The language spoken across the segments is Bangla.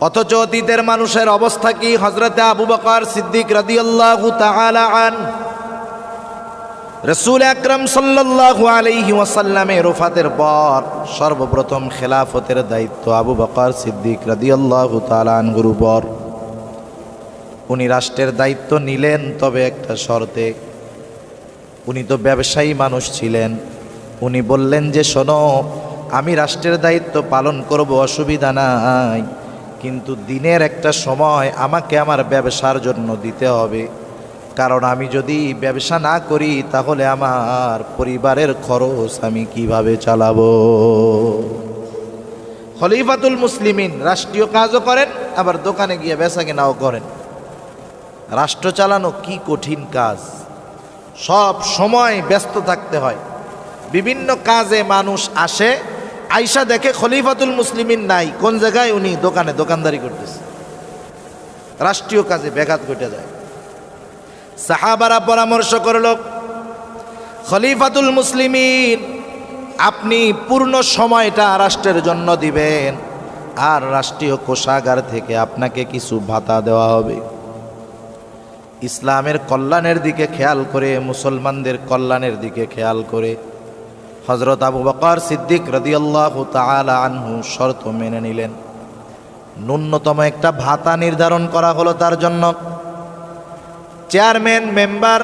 অথচ অতীতের মানুষের অবস্থা কি? হজরতে আবু বকর সিদ্দিক রাদিয়াল্লাহু আন। রসুল আকরম সাল্লাল্লাহু আলাইহি ওয়াসাল্লামের রফাতের পর সর্বপ্রথম খেলাফতের দায়িত্ব আবু বকর সিদ্দিক রাদিয়াল্লাহু তাআলা আনহুর উপর। উনি রাষ্ট্রের দায়িত্ব নিলেন, তবে একটা শর্তে, উনি তো ব্যবসায়ী মানুষ ছিলেন। উনি বললেন যে, শোনো, আমি রাষ্ট্রের দায়িত্ব পালন করব, অসুবিধা নাই। কিন্তু দিনের একটা সময় আমাকে আমার ব্যবসার জন্য দিতে হবে। কারণ আমি যদি ব্যবসা না করি, তাহলে আমার পরিবারের খরচ আমি কীভাবে চালাবো? খলিফাতুল মুসলিমিন রাষ্ট্রীয় কাজও করেন, আবার দোকানে গিয়ে বেচা কেনাও করেন। রাষ্ট্র চালানো কি কঠিন কাজ? সব সময় ব্যস্ত থাকতে হয়। বিভিন্ন কাজে মানুষ আসে আইসা দেখে খলিফাতুল মুসলিমিন নাই। কোন জায়গায়? উনি দোকানে, দোকানদারি করতেছে। রাষ্ট্রীয় কাজে ব্যাঘাত ঘটে যায়। সাহাবারা পরামর্শ করল, খলিফাতুল মুসলিমিন, আপনি পূর্ণ সময়টা রাষ্ট্রের জন্য দিবেন, আর রাষ্ট্রীয় কোষাগার থেকে আপনাকে কিছু ভাতা দেওয়া হবে। ইসলামের কল্যাণের দিকে খেয়াল করে, মুসলমানদের কল্যাণের দিকে খেয়াল করে হজরত আবু বকর সিদ্দিক রদিয়াল্লাহ তাআলা আনহু শর্ত মেনে নিলেন। ন্যূনতম একটা ভাতা নির্ধারণ করা হলো তার জন্য। Chairman, member,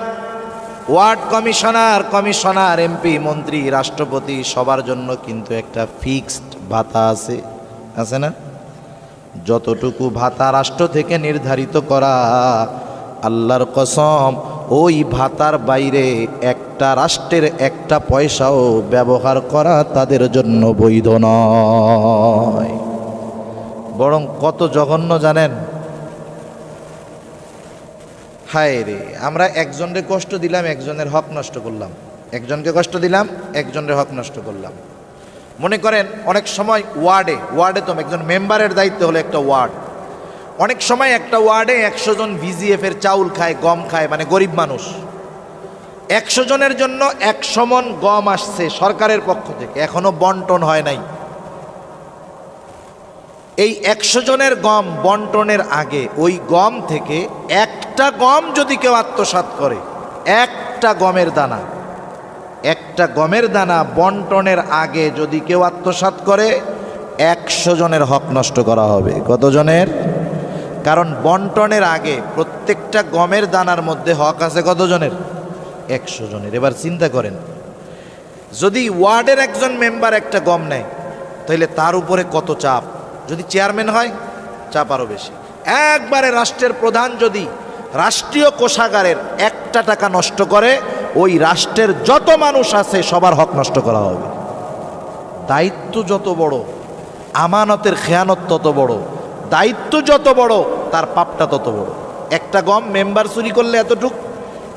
ward commissioner commissioner, MP, মন্ত্রী, রাষ্ট্রপতি সবার জন্য কিন্তু একটা ফিক্সড ভাতা আছে। আছে না? যতটুকু ভাতা রাষ্ট্র থেকে নির্ধারিত করা, আল্লাহর কসম ওই ভাতার বাইরে একটা রাষ্ট্রের একটা পয়সাও ব্যবহার করা তাদের জন্য বৈধ নয়। বরং কত জঘন্য জানেন? হায় রে, আমরা একজনকে কষ্ট দিলাম, একজনের হক নষ্ট করলাম। একজনকে কষ্ট দিলাম, একজনের হক নষ্ট করলাম। মনে করেন, অনেক সময় ওয়ার্ডে ওয়ার্ডে তো একজন মেম্বারের দায়িত্ব হলো একটা ওয়ার্ড। অনেক সময় একটা ওয়ার্ডে একশো জন ভিজিএফ এর চাউল খায়, গম খায় মানে গরিব মানুষ। একশো জনের জন্য একশো মন গম আসছে সরকারের পক্ষ থেকে, এখনও বন্টন হয় নাই। এই একশো জনের গম বন্টনের আগে ওই গম থেকে একটা গম যদি কেউ আত্মসাৎ করে, একটা গমের দানা, একটা গমের দানা বন্টনের আগে যদি কেউ আত্মসাৎ করে, একশো জনের হক নষ্ট করা হবে। কতজনের? কারণ বন্টনের আগে প্রত্যেকটা গমের দানার মধ্যে হক আছে কতজনের? একশো জনের। এবার চিন্তা করেন, যদি ওয়ার্ডের একজন মেম্বার একটা গম নেয়, তাহলে তার উপরে কত চাপ? যদি চেয়ারম্যান হয়, চাপ আরও বেশি। একবারে রাষ্ট্রের প্রধান যদি রাষ্ট্রীয় কোষাগারের একটা টাকা নষ্ট করে, ওই রাষ্ট্রের যত মানুষ আছে সবার হক নষ্ট করা হবে। দায়িত্ব যত বড়, আমানতের খেয়ানত তত বড় দায়িত্ব যত বড়, তার পাপটা তত বড়। একটা গম মেম্বার চুরি করলে এতটুক,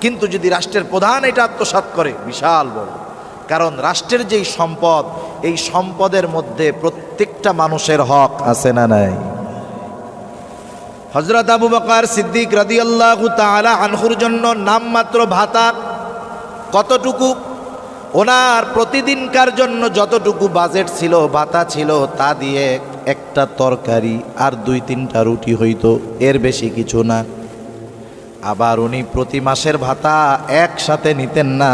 কিন্তু যদি রাষ্ট্রের প্রধান এটা আত্মসাৎ করে, বিশাল বড়। কারণ রাষ্ট্রের যেই সম্পদ, এই সম্পদের মধ্যে প্রত্যেকটা মানুষের হক আছে না নাই? হজরত আবু বকার সিদ্দিক রাদিয়াল্লাহু তাআলা আনহুর জন্য নামমাত্র ভাতা কতটুকু? ওনার প্রতিদিনকার জন্য যতটুকু বাজেট ছিল, ভাতা ছিল, তা দিয়ে একটা তরকারি আর দুই তিনটা রুটি হইতো, এর বেশি কিছু না। আবার উনি প্রতি মাসের ভাতা একসাথে নিতেন না।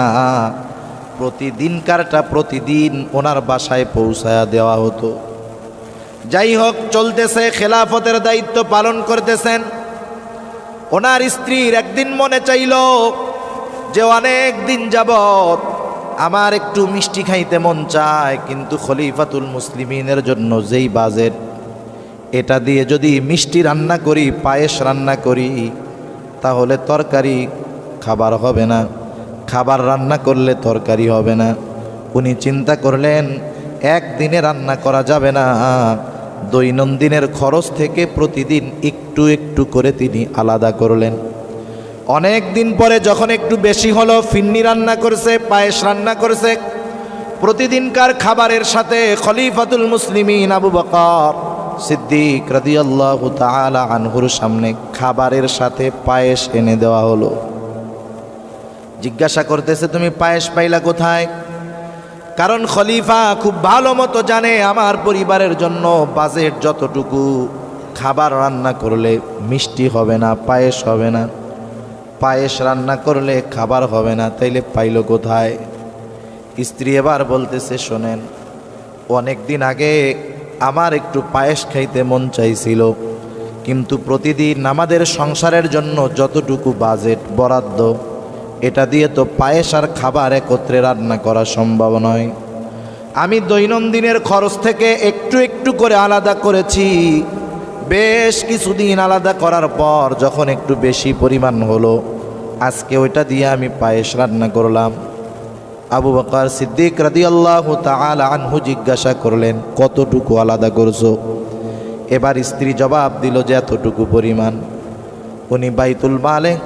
প্রতিদিনকারটা প্রতিদিন ওনার বাসায় পৌঁছায়া দেওয়া হতো। যাই হোক, চলতেছে, খেলাফতের দায়িত্ব পালন করতেছেন। ওনার স্ত্রীর একদিন মনে চাইল যে অনেক দিন যাবত আমার একটু মিষ্টি খাইতে মন চায়, কিন্তু খলিফাতুল মুসলিমিনের জন্য যেই বাজেট, এটা দিয়ে যদি মিষ্টি রান্না করি, পায়েস রান্না করি, তাহলে তরকারি খাবার হবে না। খাবার রান্না করলে তরকারি হবে না। উনি চিন্তা করলেন, একদিনে রান্না করা যাবে না। দৈনন্দিনের খরচ থেকে প্রতিদিন একটু একটু করে তিনি আলাদা করলেন। অনেক দিন পরে যখন একটু বেশি হলো, ফিন্নি রান্না করছে, পায়েস রান্না করেছে, প্রতিদিনকার খাবারের সাথে খলিফাতুল মুসলিমিন আবু বকর সিদ্দিক রাদিয়াল্লাহু তাআলা আনহুর সামনে খাবারের সাথে পায়েস এনে দেওয়া হলো। জিজ্ঞাসা করতেছে, তুমি পায়েস পাইলা কোথায়? কারণ খলিফা খুব ভালো মতো জানে আমার পরিবারের জন্য বাজেট যতটুকু। খাবার রান্না করলে মিষ্টি হবে না, পায়েস হবে না। পায়েস রান্না করলে খাবার হবে না, তাইলে পাইল কোথায়? স্ত্রী এবার বলতেছে, শোনেন অনেক দিন আগে আমার একটু পায়েস খাইতে মন চাইছিল, কিন্তু প্রতিদিন আমাদের সংসারের জন্য যতটুকু বাজেট বরাদ্দ, এটা দিয়ে তো পায়েস আর খাবার একত্রে রান্না করা সম্ভব নয়। আমি দৈনন্দিনের খরচ থেকে একটু একটু করে আলাদা করেছি। বেশ কিছুদিন আলাদা করার পর যখন একটু বেশি পরিমাণ হলো আজকে ওইটা দিয়ে আমি পায়েস রান্না করলাম। আবু বকর সিদ্দিক রাদিয়াল্লাহু তাআলা আনহু জিজ্ঞাসা করলেন, কতটুকু আলাদা করছ? এবার স্ত্রী জবাব দিল যে, এতটুকু পরিমাণ। উনি বাইতুল মালে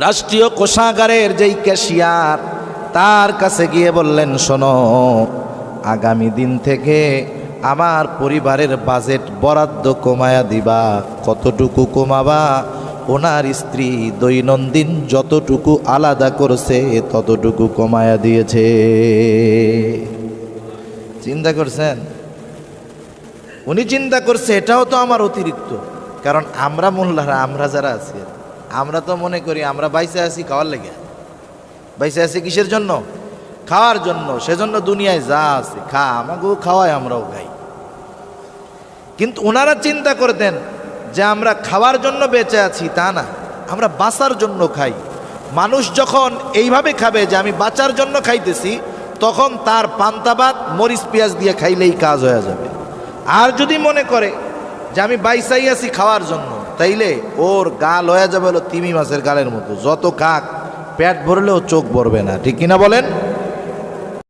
রাষ্ট্রীয় কোষাগারের যেই ক্যাশিয়ার, তার কাছে গিয়ে বললেন, শোনো, আগামী দিন থেকে আমার পরিবারের বাজেট বরাদ্দ কমায়া দিবা। কতটুকু কমাবা ওনার স্ত্রী দৈনন্দিন যতটুকু আলাদা করছে, ততটুকু কমায়া দিয়েছে। চিন্তা করছেন? উনি চিন্তা করছে, এটাও তো আমার অতিরিক্ত। কারণ আমরা মোল্লারা, আমরা যারা আছি, আমরা তো মনে করি আমরা বাইসে আছি খাওয়ার লেগে। বাইসে আছি কিসের জন্য? খাওয়ার জন্য, সেজন্য দুনিয়ায় যা আছে খা, আমাকেও খাওয়ায়, আমরাও খাই। কিন্তু ওনারা চিন্তা করতেন যে আমরা খাওয়ার জন্য বেঁচে আছি তা না, আমরা বাঁচার জন্য খাই। মানুষ যখন এইভাবে খাবে যে আমি বাঁচার জন্য খাইতেছি, তখন তার পান্তাবাদ মরিচ, পেঁয়াজ দিয়ে খাইলেই কাজ হয়ে যাবে। আর যদি মনে করে যে আমি বাইসাই আছি খাওয়ার জন্য, তাইলে ওর গাল হয়ে যাবে হলো তিমি মাছের গালের মতো। যত কাক পেট ভরলেও চোখ ভরবে না, ঠিক কিনা বলেন?